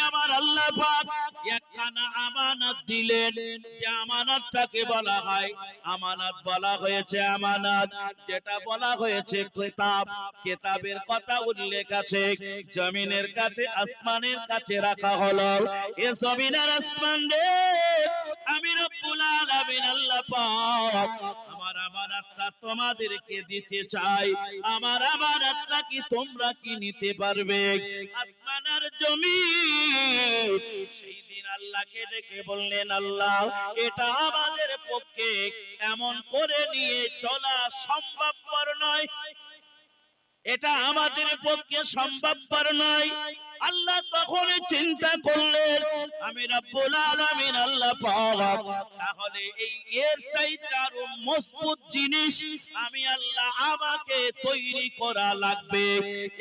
আমার আল্লাহ পাক আমানত দিলেন। যে আমানতটাকে বলা হয়, আমানত বলা হয়েছে আমানত। যেটা বলা হয়েছে কথা উল্লেখ আছে, জমিনের কাছে, আসমানের কাছে রাখা হলো। এ জমিনের আসমান রে, আমি রব্বুল আলামিন আল্লাহ পাক। আমার আমানতটা তোমাদেরকে দিতে চাই। আমার আমানতটা কি তোমরা কি নিতে পারবে? আসমান আর জমি সেই দিন আল্লাহকে ডেকে বললেন, আল্লাহ, এটা আমাদের পক্ষে এমন করে নিয়ে চলা সম্ভবপর নয়। এটা আমাদের পক্ষে সম্ভবপর নয়। আল্লাহ তখন চিন্তা করলেন, আমি রব্বুল আলামিন, আল্লাহ পাক, তাহলে এই এর চাইতে আরও মজবুত জিনিস আমি আল্লাহ আমাকে তৈরি করা লাগবে।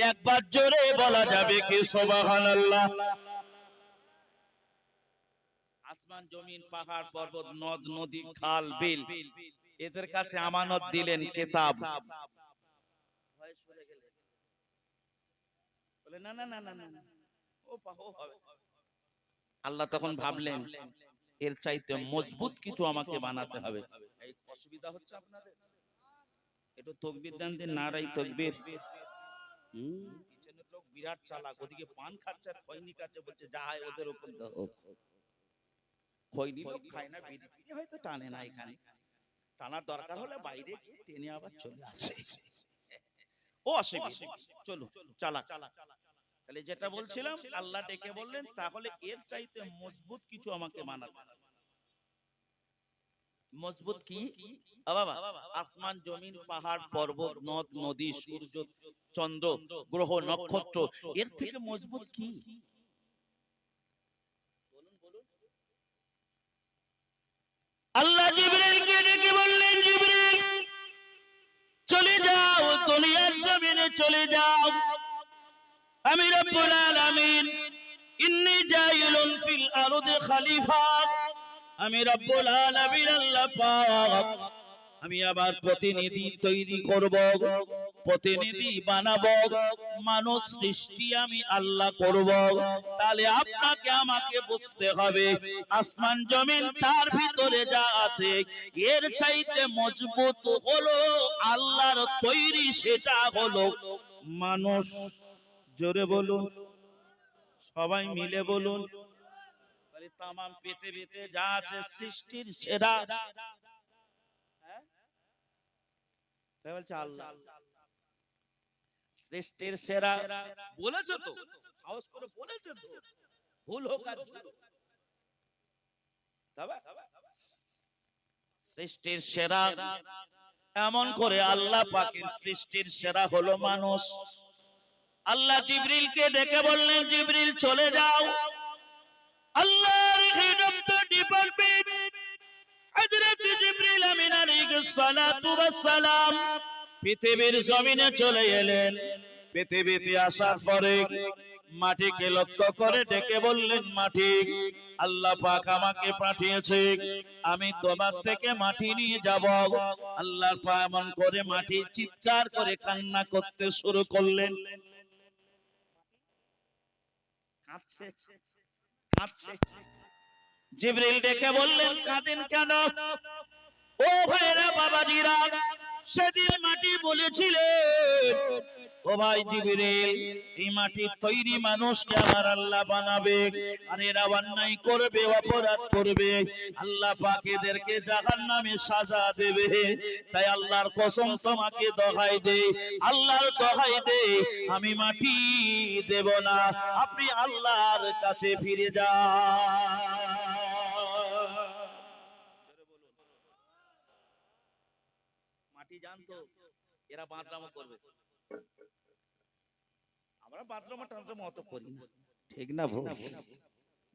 একবার জোরে বলা যাবে কি, সুবহানাল্লাহ। আসমান, জমিন, পাহাড়, পর্বত, নদ, নদী, খাল, বিল। এদের কাছে আমানত দিলেন কিতাব। না না না না না। ও হবে। আল্লাহ তখন ভাবলেন, এর চাইতে মজবুত কিছু আমাকে বানাতে হবে। এই অসুবিধা হচ্ছে আপনাদের। একটু তকবির দেন দিন নারাই তকবির। বিরাট চালাক, ওদিকে পান খাচ্ছে আর খৈনি খাচ্ছে, বলছে, যা হয় ওদের উপর দাও। খৈনি লোক খায় না বিড়ি হয়তো টানে না এখানে। টানার দরকার হলে বাইরে গিয়ে টেনে আবার চলে আসে। ও অসুবিধা। চলো চালা তাহলে যেটা বলছিলাম আল্লাহ ডেকে বললেন তাহলে এর চাইতে মজবুত কিছু আমাকে হবে। মজবুত কি? বাবা আসমান জমিন পাহাড় পর্বত নদ নদী সূর্য চন্দ্র গ্রহ নক্ষত্র। এর থেকে মজবুত কি? চলে যাও। আমি রব্বুল আলামিন, ইন্নি জাইলুন ফিল আরদি খলিফা। আমি রব্বুল আলামিন, আল্লাহ পাক, আমি আবার প্রতিনিধি তৈরি করব। প্রতিনিধি বানাবো মানুষ সৃষ্টি আমি আল্লাহ করব। তাহলে আপনাকে আমাকে বুঝতে হবে আসমান জমিন তার ভিতরে যা আছে এর চাইতে মজবুত হলো আল্লাহর তৈরি সেটা হলো মানুষ। জোরে বলুন। সবাই মিলে বলুন। তামাম পেতে পেতে যা আছে সৃষ্টির সেরা। হ্যাঁ? বলছে আল্লাহ। সৃষ্টির সেরা বলেছ তো? সাহস করে বলেছ তো? ভুল হোক আর। সৃষ্টির সেরা এমন করে আল্লাহ পাকের সৃষ্টির সেরা হলো মানুষ। আল্লাহ জিবরিলকে ডেকে বললেন জিবরিল চলে যাও। আল্লাহর হিডব্দ ডিপার্টমেন্ট। হযরত জিবরিল আমিন আলাইহিস সালাতু ওয়াস সালাম পৃথিবীর জমিনে চলে এলেন। পৃথিবীতে আসার পরে মাটিকে লক্ষ্য করে ডেকে বললেন মাটি আল্লাহ পাক আমাকে পাঠিয়েছে। আমি তোমার থেকে মাটি নিয়ে যাব। আল্লাহর পা এমন করে মাটি চিৎকার করে কান্না করতে শুরু করলেন। জিবরিল ডেকে বললেন কাঁদেন কেন? ও ভাইরা বাবাজিরা সেদিন মাটি বলেছিলেন, ও ভাই জিবরিল, এই মাটির তৈরি মানুষকে আমার আল্লাহ বানাবে, আর এরা অন্যায় করবে, অপরাধ করবে। আল্লাহ পাক এদেরকে জাহান্নামে সাজা দেবে। তাই আল্লাহর কসম তোমাকে দহাই দে, আল্লাহর দহাই দে, আমি মাটি দেব না, আপনি আল্লাহর কাছে ফিরে যান। মাটি জানতো এরা বাদরামো করবে। আমরা বাদরামো টাদরামো অত করি না। ঠিক না ভুল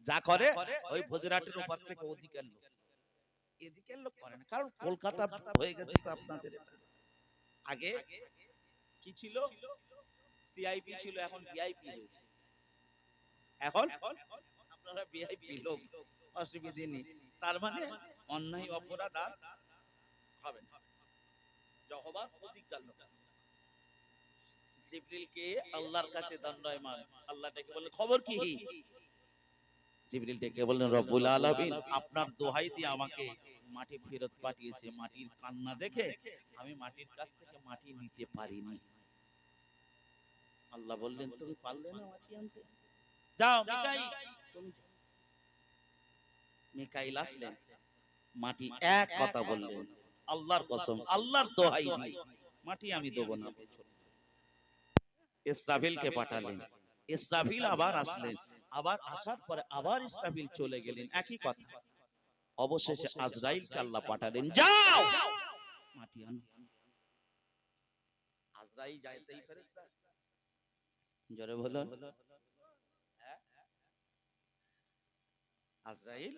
যা করে ওই ভোজরাটের ওপার থেকে ওদিকের লোক। এদিকের লোক করে না কারণ কলকাতা হয়ে গেছে তো আপনাদের আগে কি ছিল? সিআইপি ছিল এখন ভিআইপি হয়েছে। এখন আপনারা ভিআইপি লোক অসুবিধে নেই। তার মানে অন্যায় অপরাধ আর হবে না। যহবা অধিকার লোক। জিবরিলকে আল্লাহর কাছে দণ্ডায়মান। আল্লাহ ডেকে বলে খবর কি? জিবরিল ডেকে বললেন রব্বুল আলামিন আপনার দোহাই দিয়ে আমাকে মাটি ফেরত পাঠিয়েছে। মাটির কান্না দেখে আমি মাটির কাছ থেকে মাটি নিতে পারিনি। আল্লাহ বললেন তুমি পারলে না মাটি আনতে। যাও মিকাইল। তুমি যাও। মিকাইল আসলেন। মাটি এক কথা বললেন আল্লাহর কসম আল্লাহর দোহাই দিয়ে মাটি আমি দেবো না ইসরাফিলকে পাঠালেন। ইসরাফিল আবার আসলেন। আবার আসার পরে আবার ইসরাফিল চলে গেলেন। একই কথা। অবশেষে আজরাইলকে আল্লাহ পাঠালেন। যাও! মাটি আনো। আজরাইল যাইতেই ফেরেশতা। জোরে বলুন। হ্যাঁ? আজরাইল?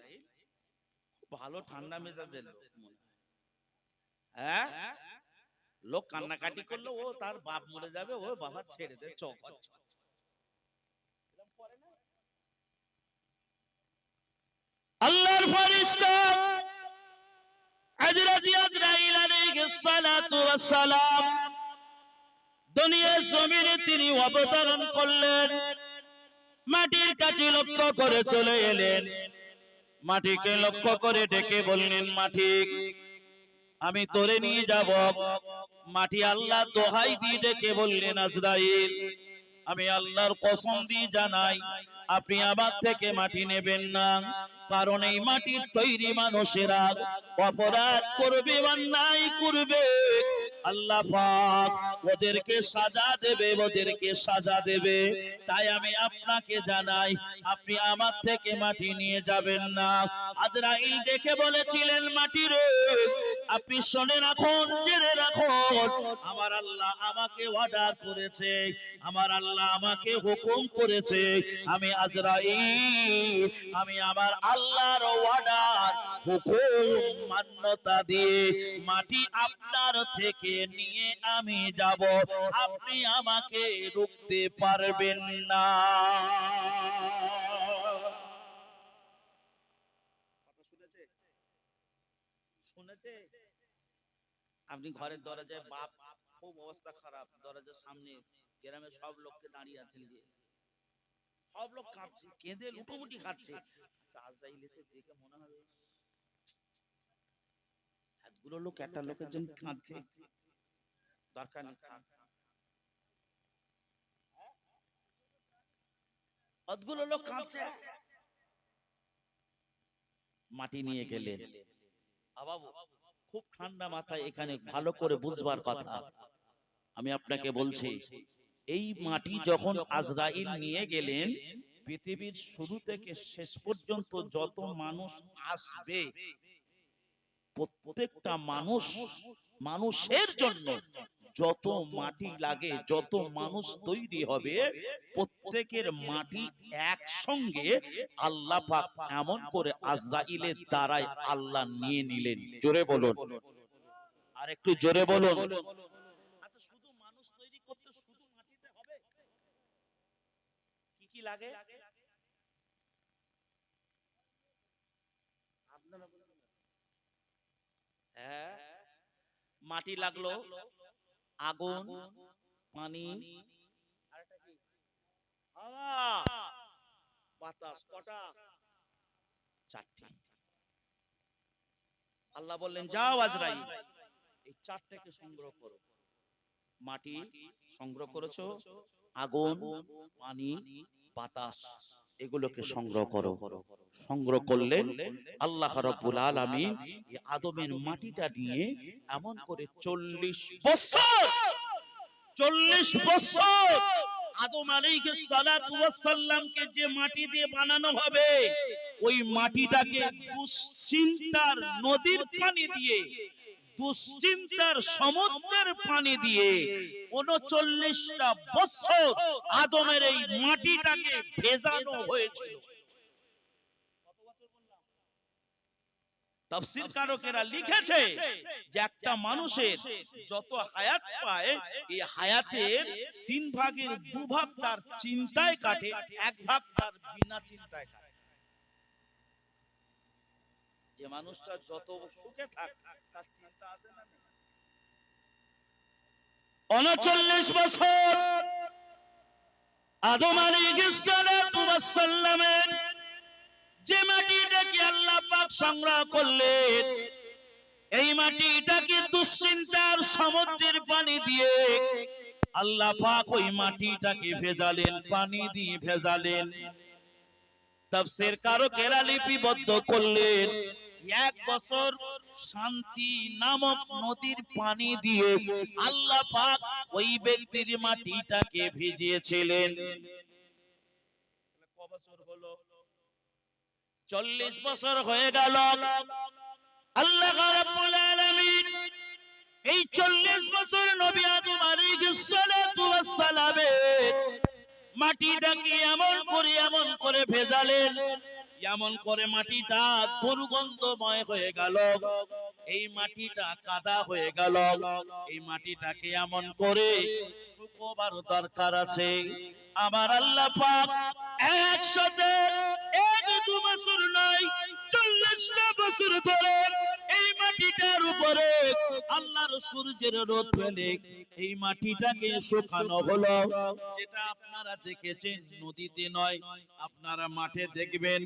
ভালো ঠান্ডা মেজাজের লোক মনে হয়। হ্যাঁ? লোক কান্নাকাটি করল ও তার বাপ মরে যাবে ও বাবা ছেড়ে দে চোখ আল্লাহর ফেরেশতা হযরত আলাইহিস সালাতু ওয়াস সালাম দুনিয়ার জমিনে তিনি অবতরণ করলেন মাটির কাছে লক্ষ্য করে চলে এলেন। মাটিকে লক্ষ্য করে ডেকে বললেন মাটি আমি তোরে নিয়ে যাব। মাটি আল্লাহ দোহাই দিয়ে ডেকে বললেন আজরাইল আমি আল্লাহর কসম দিয়ে জানাই আপনি আমার থেকে মাটি নেবেন না কারণ এই মাটির তৈরি মানুষেরা অপরাধ করবে বা নাই করবে। আল্লাহ পাক ওদেরকে সাজা দেবে, ওদেরকে সাজা দেবে। তাই আমি আপনাকে জানাই, আপনি আমার থেকে মাটি নিয়ে যাবেন না। আজরাইল দেখে বলেছিলেন, মাটি রে, আপনি শুনে রাখুন, জেনে রাখুন। আমার আল্লাহ আমাকে অর্ডার করেছে, আমার আল্লাহ আমাকে হুকুম করেছে। আমি আজরাইল, আমি আমার আল্লাহর অর্ডার হুকুম, মান্যতা দিয়ে মাটি আপনার থেকে নিয়ে আমি যাব। আপনি আমাকে রুখতে পারবেন না। আপনি ঘরের দরজায় বাপ খুব অবস্থা খারাপ। দরজার সামনে গ্রামের সব লোককে দাঁড়িয়ে আছেন দিয়ে সব লোক কাঁদছে কেঁদে লুটোমুটি খাচ্ছে। আচ্ছা, আজরাইল এসে দেখে মনে হবে এতগুলো লোক একটা লোকের জন্য কাঁদছে। দরকার নেই থাক। অতগুলো লোক কাঁদছে? মাটি নিয়ে গেলেন। বাবু খুব ঠান্ডা মাথায় এখানে ভালো করে বুঝবার কথা। আমি আপনাকে বলছি এই মাটি যখন আজরাইল নিয়ে গেলেন পৃথিবীর শুরু থেকে শেষ পর্যন্ত যত মানুষ আসবে প্রত্যেকটা মানুষ মানুষের জন্য যত মাটি লাগে যত মানুষ তৈরি হবে প্রত্যেকের মাটি একসঙ্গে আল্লাহ পাক এমন করে আজরাইলের দ্বারাই আল্লাহ নিয়ে নিলেন। জোরে বলুন। আর একটু জোরে বলুন। আচ্ছা শুধু মানুষ তৈরি করতে শুধু মাটিতে হবে? কি কি লাগে? হ্যাঁ। মাটি লাগল? আগুন পানি? হাওয়া! বাতাস কটা? চারটি। আল্লাহ বললেন যাও আজরাইল এই চারটাকে সংগ্রহ করো। মাটি সংগ্রহ করেছ আগুন পানি বাতাস। এগুলোকে সংগ্রহ করো। সংগ্রহ করলেন আল্লাহ রাব্বুল আলামিন এই আদমের মাটিটা নিয়ে এমন করে চল্লিশ বছর চল্লিশ বছর আদম আলাইহিস সালাতু ওয়াস সালামকে যে মাটি দিয়ে বানানো হবে ওই মাটিটাকে দুশ্চিন্তার নদীর পানি দিয়ে দুশ্চিন্তার সমুদ্রের পানি দিয়ে উনচল্লিশটা বছর আদমের এই মাটিটাকে ভেজানো হয়েছিল। তাফসীর কারকেরা লিখেছে যে একটা মানুষের যত হায়াত পায় এই হায়াতের তিন ভাগের দু ভাগ তার চিন্তায় কাটে এক ভাগ তার বিনা চিন্তায় কাটে। যে মানুষটা যত সুখে থাক, তার চিন্তা আছে না নেই? উনচল্লিশ বছর আদম আলাইহিস সালাতু ওয়াস সালামের যে মাটিটাকে আল্লাহ পাক সংগ্রহ করলেন, এই মাটিটাকে দুশ্চিন্তার সমুদ্রের পানি দিয়ে আল্লাহ পাক ওই মাটিটাকে ভেজালেন, পানি দিয়ে ভেজালেন তাফসীর কারকেরা লিপিবদ্ধ করলেন এক বছর শান্তি নামক নদীর পানি দিয়ে আল্লাহ পাক ওই ব্যক্তির মাটিটাকে ভিজিয়েছিলেন। বছর হলো? চল্লিশ বছর হয়ে গেল। আল্লাহ এই চল্লিশ বছর নবী আদম সালামের মাটিটাকে এমন করে এমন করে ভেজালেন এমন করে মাটিটা দুর্গন্ধময় হয়ে গেল এই মাটিটা কাদা হয়ে গেল এই মাটিটাকে এমন করে শুকোবার দরকার আছে। আমার আল্লাহ পাক একসাথে এক দু বছর নয় চল্লিশটা বছর ধরে এই মাটিটার উপরে আল্লাহর সূর্যের রোদ ফেলে, এই মাটিটাকে শুকানো হলো। যেটা আপনারা দেখেছেন, নদীতে নয়, আপনারা মাঠে দেখবেন,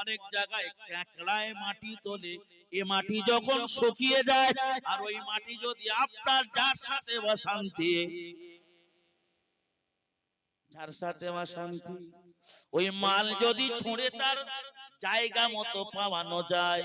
অনেক জায়গায় মাটি তোলে। এ মাটি যখন শুকিয়ে যায়, আর ওই মাটি যদি আপনার যার সাথে যার সাথে ওই মাল যদি ছুঁড়ে তার জায়গা মতো পাওয়ানো যায়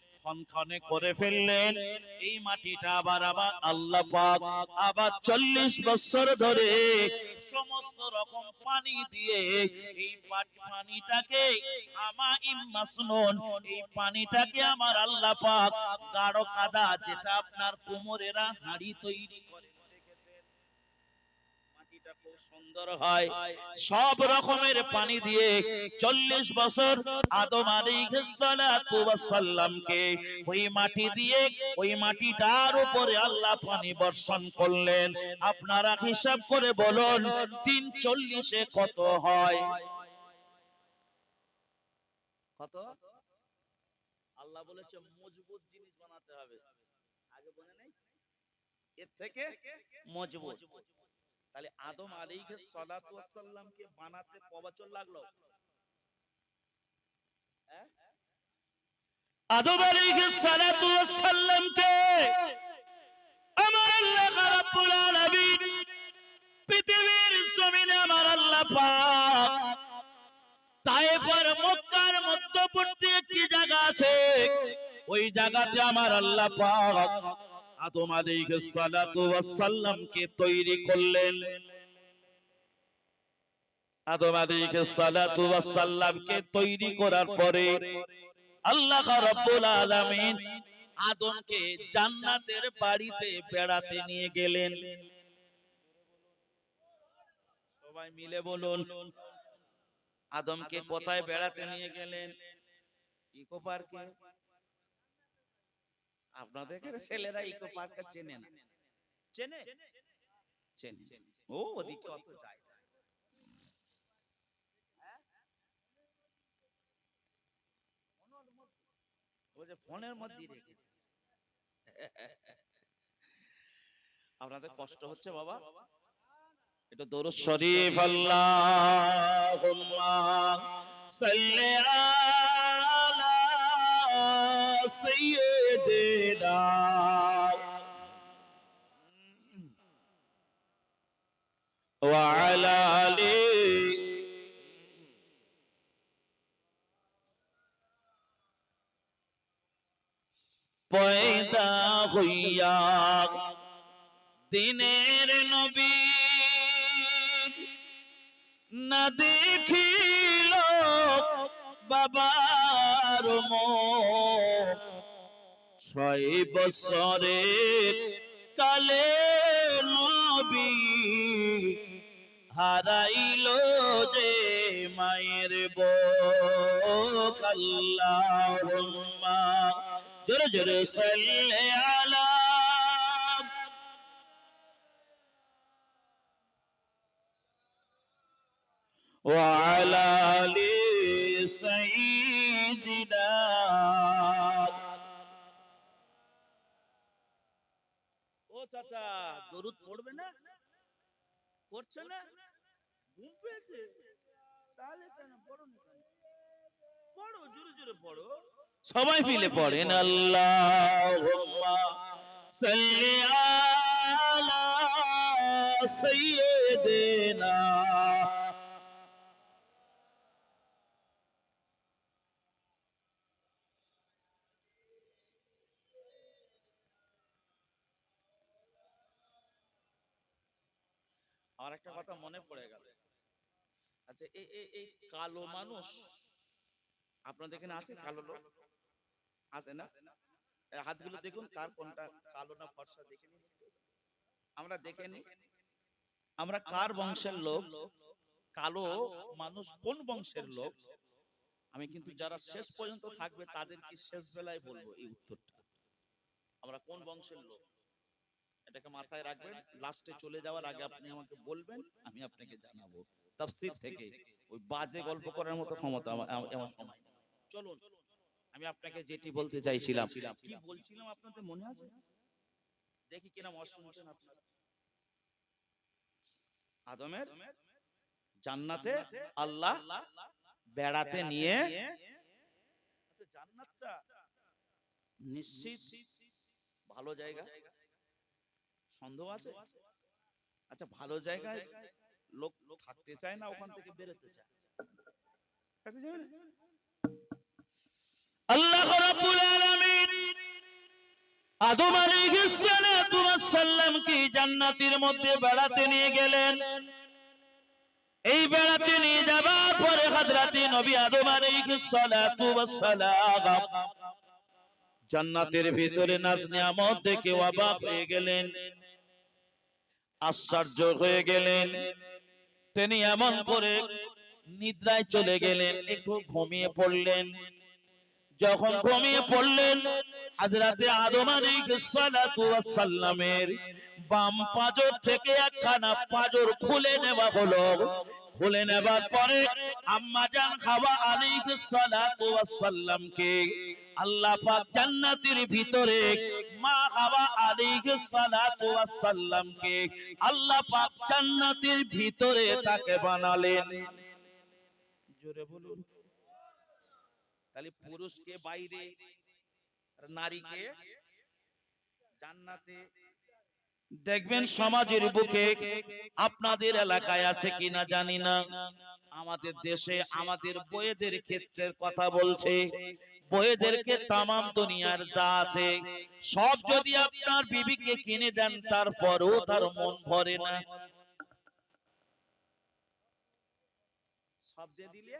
খনখনে করে ফেললেন। এই মাটিটা আবার আবার আল্লাহ পাক আবার চল্লিশ বছর ধরে সমস্ত রকম পানি দিয়ে এই পানিটাকে আমা ইমাসনুন এই পানিটাকে আমার আল্লাহ পাক গাঢ় কাদা যেটা আপনার কোমরেরা হাড়ি তৈরি করে দেখেছেন মাটিটা খুব সুন্দর হয়। সব রকমের পানি দিয়ে চল্লিশ বছর আদম আলাইসাল্লামকে ওই মাটি দিয়ে ওই মাটিটার উপরে আল্লাহ পানি বর্ষণ করলেন। আপনারা হিসাব করে বলুন তিন চল্লিশে কত হয়? কত? আল্লাহ বলেছে মজবুত জিনিস বানাতে হবে। আগে বলে নেই। এর থেকে মজবুত। তাহলে আদম আলীকে সালাতু সাল্লামকে বানাতে ক লাগল? হ্যাঁ? আদম আলীকে সালাতু সাল্লামকে আমার আল্লাহ রাব্বুল আলামিন পৃথিবীর জমিনে আমার আল্লাহ পাক তায়েফের মক্কার মধ্যবর্তী একটি জায়গা আছে। ওই জায়গাতে আমার আল্লাহ পাক আদম আলাইহিস সালাতু ওয়াস সালামকে তৈরি করলেন। আদম আলাইহিস সালাতু ওয়াস সালামকে তৈরি করার পরে আল্লাহ রাব্বুল আলামিন আদমকে জান্নাতের বাড়িতে বেড়াতে নিয়ে গেলেন। সবাই মিলে বলুন আদমকে কোথায় বেড়াতে নিয়ে গেলেন? ইকো পার্কে? আপনাদের ছেলেরা ইকো পার্ক চেনে না। চেনে চেনে? ও ওদিকে অত যায় না। হ্যাঁ? ও যে ফোনের মধ্যে রেখে আপনাদের কষ্ট হচ্ছে বাবা? এটা দরুদ শরীফ। আল্লাহুম্মা সাল্লি আলা ওয়া আলা আলি পয়দা হইয়া দিনের নবী না দেখিল বাবার মুখ ছয় বছরের কালে নবী হারাইল যে মায়ের বুক আল্লাহুম্মা জোরে জোরে সাল্লি আলা وعلى آل سيدنا ও চাচা দরুদ পড়বে না পড়ছে না ঘুম পেয়েছে তাহলে কেন পড়ো না কেন পড়ো জোরে জোরে পড়ো সবাই মিলে পড়েন আল্লাহুম্মা সাল্লি আলা সাইয়্যিদিনা আমার একটা কথা মনে পড়ে গেল। আচ্ছা এই এই কালো মানুষ আপনাদের এখানে আছে কালো লোক? আছে না? হাতগুলো দেখুন কার কোনটা কালো না ফর্সা দেখে আমরা দেখে নিই। আমরা কার বংশের লোক? কালো মানুষ কোন বংশের লোক? আমি কিন্তু যারা শেষ পর্যন্ত থাকবে তাদেরকে শেষ বেলায় বলব এই উত্তরটা। আমরা কোন বংশের লোক? এটাকে মাথায় রাখবেন লাস্টে চলে যাওয়ার আগে আপনি আমাকে বলবেন, আমি আপনাকে জানাব। তাফসীর থেকে ওই বাজে গল্প করার মতো ক্ষমতা আমার সময়। চলুন, আমি আপনাকে যেটি বলতে চাইছিলাম, কি বলছিলাম আপনাদের মনে আছে? দেখি কিনা মত শুনছেন আপনারা? আদমের জান্নাতে আল্লাহ বেড়াতে নিয়ে আচ্ছা জান্নাতটা নিশ্চিত, ভালো জায়গা? সন্দেহ আছে? আচ্ছা ভালো জায়গায় লোক থাকতে চায় না ওখান থেকে বেরোতে চায়? আল্লাহ রাব্বুল আলামিন আদম আলাইহিস সালাতু ওয়াস সালাম কি জান্নাতের মধ্যে বেড়াতে নিয়ে গেলেন। এই বেড়াতে নিয়ে যাবার পরে হযরতে নবী আদম আলাইহিস সালাতু ওয়াস সালাম জান্নাতের ভিতরে নাজ নিয়ামত দেখে অবাক হয়ে গেলেন। আশ্চর্য হয়ে গেলেন। তিনি এমন করে নিদ্রায় চলে গেলেন, একটু ঘুমিয়ে পড়লেন। যখন ঘুমিয়ে পড়লেন, হাজরাতে আদম আলাইহিস সালাতু ওয়াস সালামের বাম পাজর থেকে একখানা পাজর খুলে নেওয়া হলো। খুলে নেবার পরে আম্মা জান খাওয়া আলাইহিস সালাতু ওয়াস সালামকে আল্লাহ পাক জান্নাতের ভিতরে মা হাওয়া আলাইহিস সালাতু ওয়াস আল্লাহ পাক জান্নাতের ভিতরে তাকে বানালেন। জোরে বলুন। তাহলে পুরুষকে বাইরে নারীকে জান্নাতে দেখবেন সমাজের বুকে আপনাদের এলাকায় আছে কিনা জানি না। আমাদের দেশে আমাদের বইয়েদের ক্ষেত্রের কথা বলছে বইয়েদেরকে তামাম দুনিয়ার যা আছে সব যদি আপনার বিবিকে কিনে দেন তারপরও তার মন ভরে না। সব দিয়ে দিলে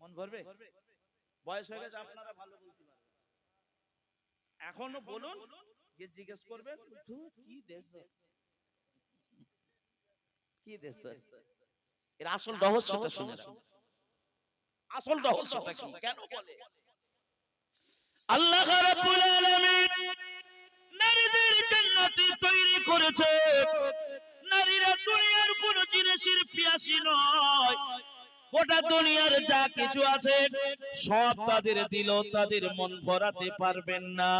মন ভরবে? বয়স হয়ে গেছে আপনারা ভালো বলতে পারবেন। এখনও বলুন গিয়ে জিজ্ঞেস করবেন "ধুর, কি দেশ কি দেশ এর আসল রহস্যটা শুনে আসল রহস্যটা কি? কেন বলে? আল্লাহ রাব্বুল আলামিন নারীদের জান্নাতে তৈরি করেছে। নারীরা দুনিয়ার কোন জিনিসের পিয়াসী নয়। গোটা দুনিয়ার যা কিছু আছে, সব তাদের দিল, তাদের মন ভরাতে পারবেন না।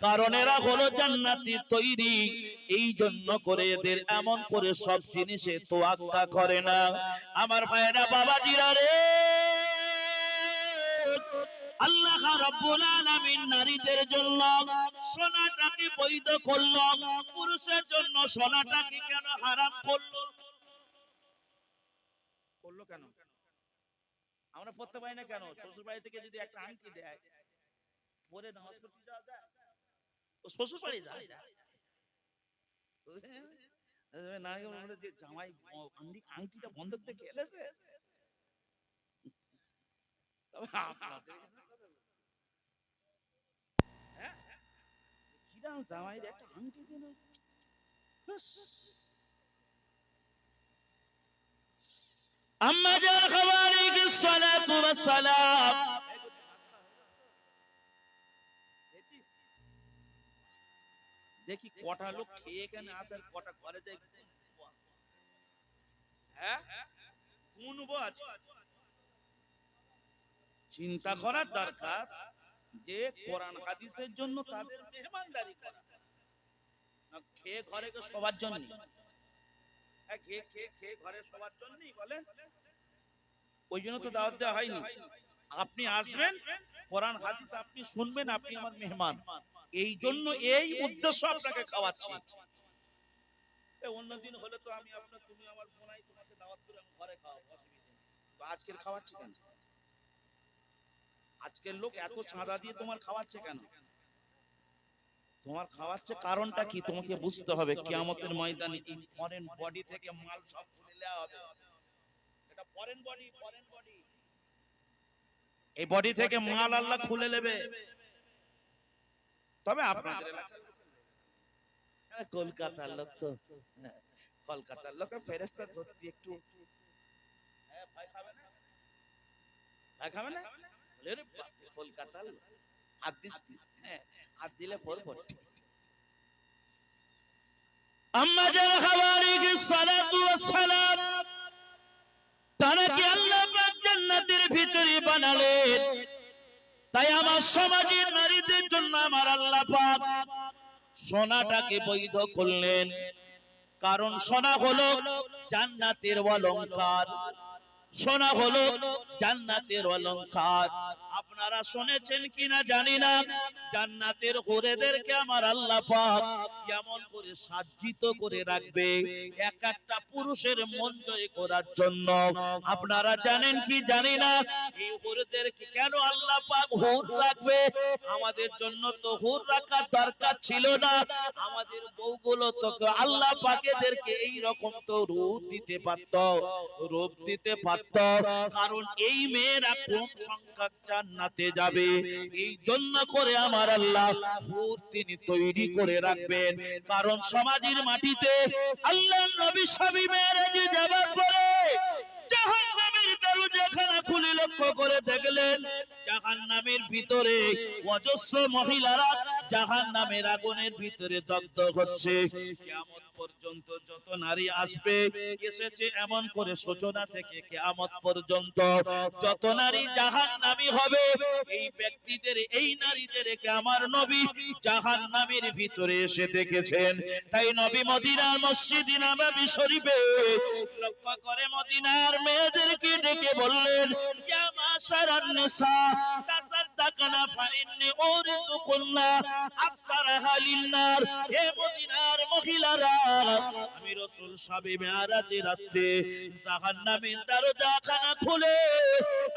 কারণ এরা হলো জান্নাতি তৈরি। এই জন্য করে এদের এমন করে সব জিনিসে তোয়াক্কা করে না। আমার ভাইরা বাবাজিরা রে! আল্লাহ রাব্বুল নারীদের জন্য সোনাটাকে বৈধ করল, পুরুষের জন্য সোনাটাকে কেন হারাম করল? করল কেন? আমরা পড়তে পারি না কেন? শ্বশুর বাড়ি থেকে যদি একটা আংটি দেয় পরে নামাজ পড়তে যাওয়া যায়? ও শ্বশুর বাড়ি যায়। না যে জামাই আংটিটা বন্ধক থেকে এলেছে তবে আপনাদের। হ্যাঁ? কিরাম জামাইয়ের একটা আংটি দিন দেখি কটা লোক খেয়ে কেন আসার কটা ঘরে হ্যাঁ। চিন্তা করার দরকার যে কোরআন হাদিসের জন্য তাদের মেহমানদারি করা। খেয়ে ঘরে সবার জন্য। খেয়ে খেয়ে খেয়ে ঘরে সবার জন্যই বলে। ওই জন্য তো দাওয়াত দেওয়া হয়নি। আপনি আসবেন কোরআন হাদিস আপনি শুনবেন আপনি আমার মেহমান। এই জন্য এই উদ্দেশ্য আপনাকে খাওয়াচ্ছি। অন্যদিন হলে তো আমি আপনার তুমি আমার বোনাই তোমাকে দাওয়াত করে আমি ঘরে খাওয়াবো অসুবিধা তো আজকের খাওয়াচ্ছি কেন? আজকের লোক এত চাঁদা দিয়ে তোমার খাওয়াচ্ছে কেন? তোমার খাওয়াচ্ছে কারণটা কি? তোমাকে বুঝতে হবে। কিয়ামতের ময়দানে এই ফরেন বডি থেকে মাল সব খুলে নেওয়া হবে। এটা ফরেন বডি ফরেন বডি এই বডি থেকে মাল আল্লাহ খুলে নেবে। তবে আপনাদের কলকাতার লোক তো। কলকাতার লোক ফেরেস্তা ধরতে একটু। হ্যাঁ, খাবে না? খাবে না? বলে, "রে বাপ রে, কলকাতার লোক। তারা কি আল্লাহ জান্নাতের ভিতরে বানালেন? তাই আমার সমাজের নারীদের জন্য আমার আল্লাহ পাক সোনাটাকে বৈধ করলেন। কারণ সোনা হলো জান্নাতের অলংকার। সোনা হলো জান্নাতের অলংকার। আপনারা শুনেছেন কিনা জানি না। জান্নাতের হোরেদেরকে আমার আল্লাহ পাক কেমন করে সাজ্জিত করে রাখবে এক একটা পুরুষের মন জয় করার জন্য। আপনারা জানেন কি জানি না? এই হোরেদেরকে কেন আল্লাহ পাক হুর রাখবে? আমাদের জন্য তো হুর রাখার দরকার ছিল না। আমাদের বউগুলো তো আল্লাহ পাকেদেরকে এই রকম তো রূপ দিতে পারত, রূপ দিতে পারত। কারণ এই মেয়েরা কম সংখ্যক জান্নাতে যাবে। এই জন্য করে আমার আল্লাহ হুর তিনি তৈরি করে রাখবেন। কারণ সমাজের মাটিতে আল্লাহ নবী সবই মেয়েরাজে যাবার পরে মহিলারা জাহান্নামের আগুনের ভিতরে দগ্ধ হচ্ছে। কিয়ামত পর্যন্ত যত নারী আসবে এসেছে এমন করে সূচনা থেকে কিয়ামত পর্যন্ত যত নারী জাহান্নামী হবে এই ব্যক্তিদের এই নারীদেরকে আমার নবী জাহান্নামের ভিতরে এসে দেখেছেন। তাই নবী মদিনার মসজিদে নববী শরীফে লক্ষ্য করে মদিনার মেয়েদেরকে ডেকে বললেন ইয়া মাশারান নিসা ফাইন্নি আকসারাহা লিন্নার। হে মদিনার মহিলারা, আমি রাসূল রাতে জাহান্নামের খুলে,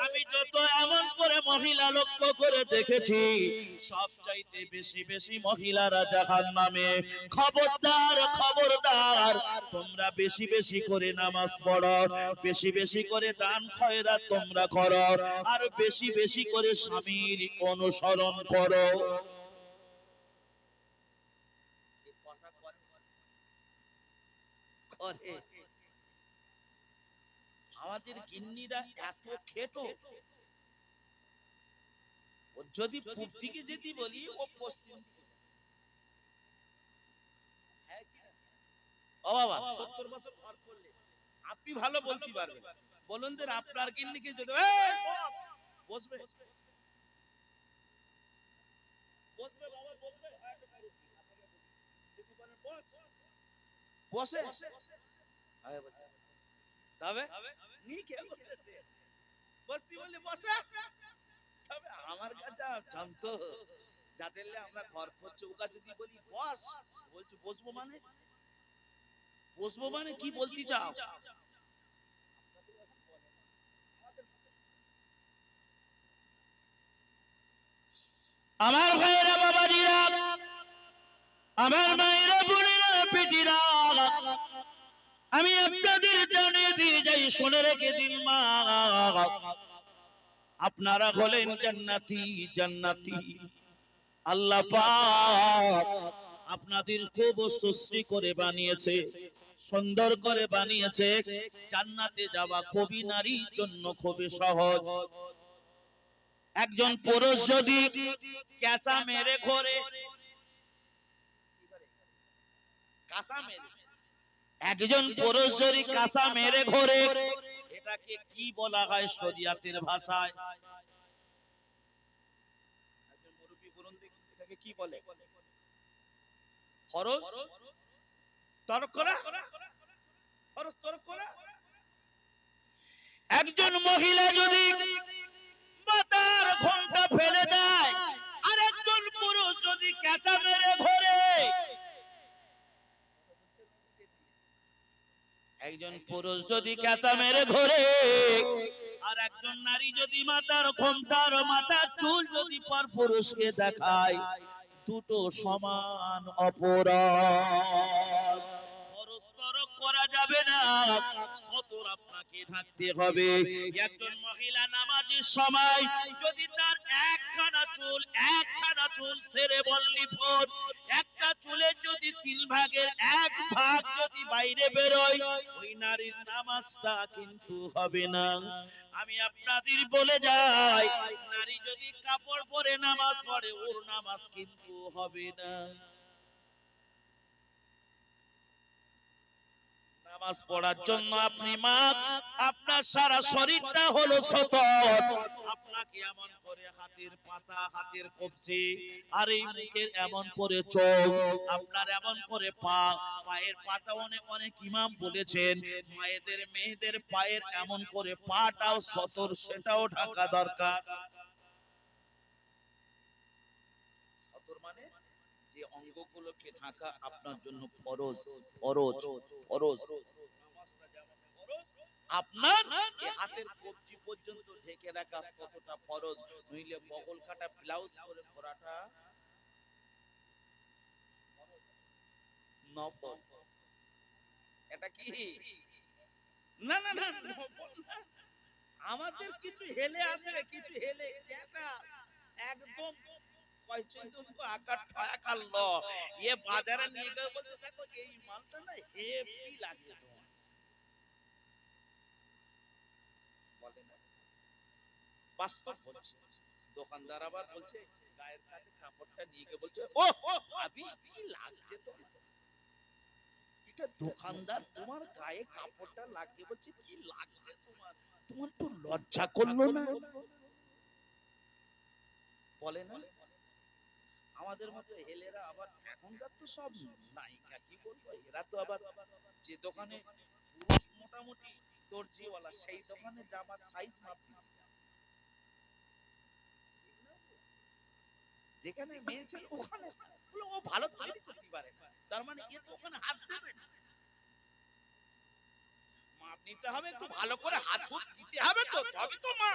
আমি যত এমন করে মহিলা লক্ষ্য করে দেখেছি, সব চাইতে বেশি বেশি মহিলারা জাহান্নামে। খবরদার খবরদার, তোমরা বেশি বেশি করে নামাজ পড়ো, বেশি বেশি করে দান খয়রাত তোমরা করো, আর বেশি বেশি করে স্বামীর অনুসরণ করো। করে। আমাদের গিন্নিরা এত খেটো। ও যদি পূব দিকে যেতে বলি ও পশ্চিম? ও বাবা সত্তর বছর করলে। আপনি ভালো বলতে পারবেন। বলুন যে আপনার গিন্নিকে যদি বসবে। বসবে বাবা বসবে? বস, বসে। তবে? নি কে বলেছে বসতি বললে বসে। তবে আমার কাছে জানতো যাদের আমরা ঘর করছি ওকা যদি বলি বস। বলছি বসবো মানে? বসবো মানে কি বলতে চাও? আমার ভাইয়েরা বাবাজিরা, আমার মায়েরা বোনেরা, পেটিরা, আমি আপনাদের জানিয়ে দিয়ে যাই, শুনে রেখে দিন মা। আপনারা হলেন জান্নাতি জান্নাতি। আল্লাহ পাক আপনাদের খুব সুশ্রী করে বানিয়েছে, সুন্দর করে বানিয়েছে। জান্নাতে যাওয়া খুবই নারীর জন্য খুবই সহজ। একজন পুরুষ যদি ক্যাঁচা মেরে ঘরে একজন পুরুষ যদি কাঁচা মেরে ঘরে এটাকে কি বলা হয় শরিয়াতের ভাষায়? এটাকে কি বলে? খরচ তরক করা? খরচ তরক করা? একজন মহিলা যদি ঘোমটা ফেলে দেয়। একজন পুরুষ যদি ক্যাঁচা মেরে ঘোরে। একজন পুরুষ যদি মেরে ঘোরে, আর একজন নারী যদি মাথার ঘোমটার মাথার চুল যদি পর পুরুষকে দেখায়, দুটো সমান অপরাধ। যাবে না। সতর আপনাকে থাকতে হবে। একজন মহিলা নামাজের সময় যদি তার একখানা চুল একখানা চুল সেরে বললি ফোন একটা চুলের যদি তিন ভাগের এক ভাগ যদি বাইরে বেরোয়, ওই নারীর নামাজটা কিন্তু হবে না। আমি আপনাদের বলে যাই, নারী যদি কাপড় পরে নামাজ পড়ে, ওর নামাজ কিন্তু হবে না। নামাজ পড়ার জন্য আপনি মা আপনার সারা শরীরটা হলো সতর আপনাকে এমন করে হাতের পাতা, হাতের কবজি আর এই মুখের এমন করে চোখ, আপনার এমন করে পা। পায়ের পাতা অনেক অনেক ইমাম বলেছেন, মায়েদের, মেয়েদের পায়ের এমন করে পাটাও সতর, সেটাও ঢাকা দরকার সতর মানে যে অঙ্গগুলোকে ঢাকা আপনার জন্য ফরজ ফরজ ফরজ। আপনার হাতের কবজি পর্যন্ত ঢেকে রাখা কতটা ফরজ? নইলে বগল কাটা ব্লাউজ পরে পরাটা নফল। এটা কি? না না না, নফল না। আমাদের কিছু হেলে আছে, কিছু হেলে একদম তোমার। দোকানদার আবার বলছে, গায়ের কাছে কাপড়টা নিয়ে গিয়ে বলছে ও ভাবি, কি লাগছে তো এটা দোকানদার তোমার গায়ে কাপড়টা লাগিয়ে বলছে, কি লাগছে তোমার? তোমার তো লজ্জা করল না? বলে না। আমাদের মতো হেলেরা আবার এখনকার তো সব নায়িকা, কি বলব? এরা তো আবার যে দোকানে পুরুষ মোটামুটি দর্জিওয়ালা, সেই দোকানে জামা সাইজ মাপ। দিতে যেখানে মেয়ে ছিল, ওখানে ও ভালো তৈরি করতে পারে তার মানে এ তো ওখানে হাত দেবে না। মাপ নিতে হবে, একটু ভালো করে হাত ফুট দিতে হবে তো, তবে তো মা।